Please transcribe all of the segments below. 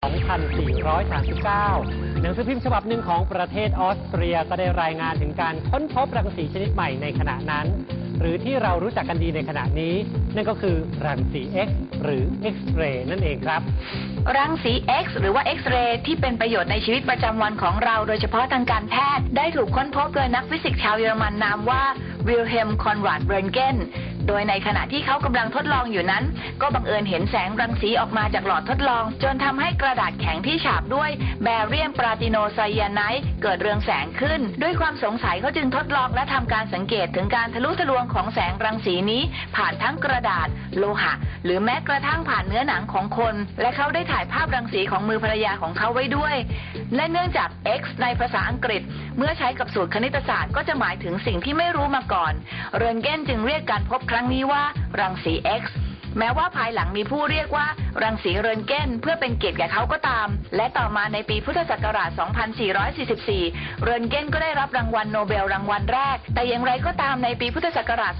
2439 หนังสือพิมพ์ฉบับหนึ่งของประเทศออสเตรียก็ได้รายงานถึงการค้นพบรังสีชนิดใหม่ในขณะนั้น หรือที่เรารู้จักกันดีในขณะนี้ นั่นก็คือรังสี X หรือ X-ray นั่นเองครับ รังสี X หรือว่า X-ray ที่เป็นประโยชน์ในชีวิตประจำวันของเรา โดยเฉพาะทางการแพทย์ ได้ถูกค้นพบโดยนักฟิสิกส์ชาวเยอรมันนามว่าวิลเฮมคอนราดเบรนเกน โดยในขณะที่เขากำลังทดลองอยู่นั้น ก็บังเอิญเห็นแสงรังสีออกมาจากหลอดทดลอง จนทำให้กระดาษแข็งที่ฉาบด้วยแบเรียมปราติโนไซยาไนด์เกิดเรืองแสงขึ้น ด้วยความสงสัยเขาจึงทดลองและทำการสังเกตถึงการทะลุทะลวงของแสงรังสีนี้ผ่านทั้งกระดาษ โลหะ หรือแม้กระทั่งผ่านเนื้อหนังของคน และเขาได้ถ่ายภาพรังสีของมือภรรยาของเขาไว้ด้วย และเนื่องจาก X ในภาษาอังกฤษ เมื่อใช้กับสูตรคณิตศาสตร์ก็จะหมายถึงสิ่งที่ไม่รู้มาก่อน เรนเกนจึงเรียกการพบครั้งนี้ว่ารังสี X แม้ว่าภายหลังมีผู้เรียกว่า รังสีเรนเกนเพื่อเป็นเกียรติแก่เขาก็ตาม และต่อมาในปีพุทธศักราช 2444 เรนเกนก็ได้รับรางวัลโนเบลรางวัลแรก แต่อย่างไรก็ตามในปีพุทธศักราช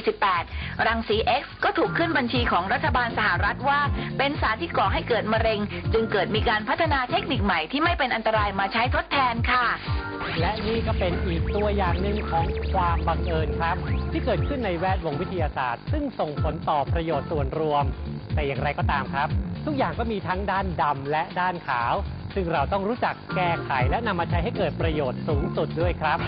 2548 รังสี X ก็ถูกขึ้นบัญชีของรัฐบาลสหรัฐว่า เป็นสารที่ก่อให้เกิดมะเร็ง จึงเกิดมีการพัฒนาเทคนิคใหม่ที่ไม่เป็นอันตรายมาใช้ทดแทนค่ะและนี่ก็เป็นอีกตัวอย่างหนึ่งของความบังเอิญครับ ที่เกิดขึ้นในแวดวงวิทยาศาสตร์ ซึ่งส่งผลต่อประโยชน์ส่วนรวม แต่อย่างไรก็ตามครับ ทุกอย่างก็มีทั้งด้านดำและด้านขาว ซึ่งเราต้องรู้จักแก้ไขและนำมาใช้ให้เกิดประโยชน์สูงสุดด้วยครับ